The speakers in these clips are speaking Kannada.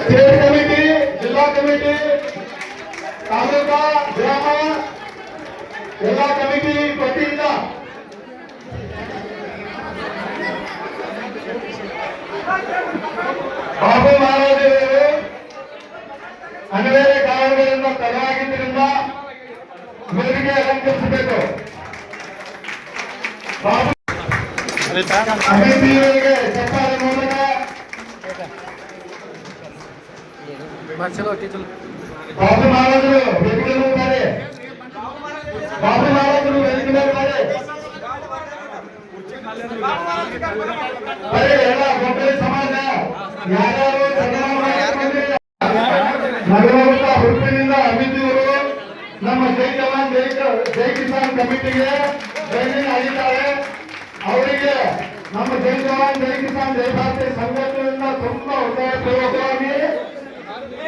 ಸ್ಟೇಟ್ ಕಮಿಟಿ ಜಿಲ್ಲಾ ಕಮಿಟಿ ತಾಲೂಕಾ ಗ್ರಾಮ ಎಲ್ಲ ಕಮಿಟಿ ವತಿಯಿಂದ ಬಾಬು ಮಹಾರಾಜರು ಅನೇಕ ಕಾರಣಗಳಿಂದ ತಡವಾಗಿದ್ದರಿಂದ ಮೆರುಗಿಗೆ ಅಲಂಕರಿಸಬೇಕು. ಬಾಬು ಅಭ್ಯರ್ಥಿಯವರಿಗೆ ಚಪ್ಪಾಳೆ ಮೂಲಕ ಬಾಬು ಮಹಾರಾಜರು ವೇದಿಕೆ ಹೋಗ್ತಾರೆ ಬಾಬು ಮಹಾರಾಜರು ವೇದಿಕೆ ಹೋಗ್ತಾರೆ ಬರೀ ಎಲ್ಲ ಒಬ್ಬರೇ ಸಮಾಜ ಯಾರ್ಯಾರು ನಮ್ಮ ಜೈ ಜವಾನ್, ಜೈ ಕಿಸಾನ್ ಕಮಿಟಿಗೆ ಟ್ರೈನಿಂಗ್ ಆಗಿದ್ದಾರೆ ಅವರಿಗೆ ನಮ್ಮ ಜೈ ಜವಾನ್, ಜೈ ಕಿಸಾನ್, ಜೈ ಭಾರತೀಯ ಸಂಘಟನೆಯಿಂದ ತುಂಬಾ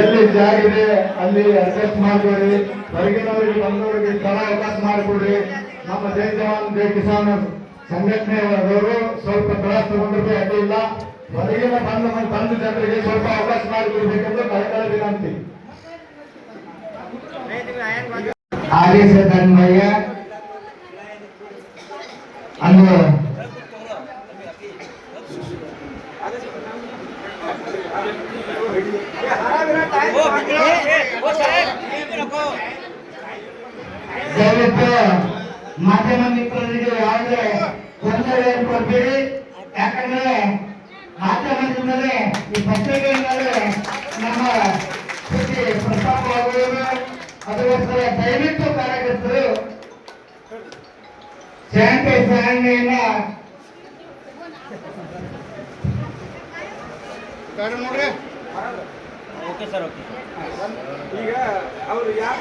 ಎಲ್ಲಿ ಜಾಗ ಇದೆ ಅಲ್ಲಿ ಅಡ್ಜಸ್ಟ್ ಮಾಡ್ಕೊಡ್ರಿ ಹೊರಗಿನವರಿಗೆ ಬಂದವರಿಗೆ ಸ್ಥಳ ಅವಕಾಶ ಮಾಡಿಕೊಡ್ರಿ. ನಮ್ಮ ಜೈ ಜವಾನ್, ಜೈ ಕಿಸಾನ್ ಸಂಘಟನೆಯವರು ಸ್ವಲ್ಪ ತ್ರಾಸ ತಗೊಂಡ್ರೆ ಅಡ್ಡಿ ಇಲ್ಲ. ಹೊರಗಿನ ಬಂದ ಬಂದ ಜನರಿಗೆ ಸ್ವಲ್ಪ ಅವಕಾಶ ಮಾಡಿಕೊಡ್ಬೇಕೆಂದು ಕಳೆದ ವಿನಂತಿ. ಆದೇಶ ತನ್ಮಯ್ಯ ಅಂದು ದಯವಿಟ್ಟು ಮಾಧ್ಯಮ ಮಿತ್ರರಿಗೆ ಯಾವುದೇ ತೊಂದರೆ ಏರ್ಪಡ್ಬೇಡಿ ಯಾಕಂದ್ರೆ ಮಾಧ್ಯಮದಿಂದಲೇ ಈ ಪತ್ರಿಕೆಯಿಂದಲೇ ನಮ್ಮ ಸುದ್ದಿ ಪ್ರಸ್ತಾಪವಾಗುವುದು ಅದಕ್ಕೋಸ್ಕರ ದಯವಿಟ್ಟು ಕಾರ್ಯಕರ್ತರು ಶಾಂತಿ ಸಹನೆಯನ್ನ ಓಕೆ ಸರ್ ಓಕೆ ಈಗ ಅವರು ಯಾರು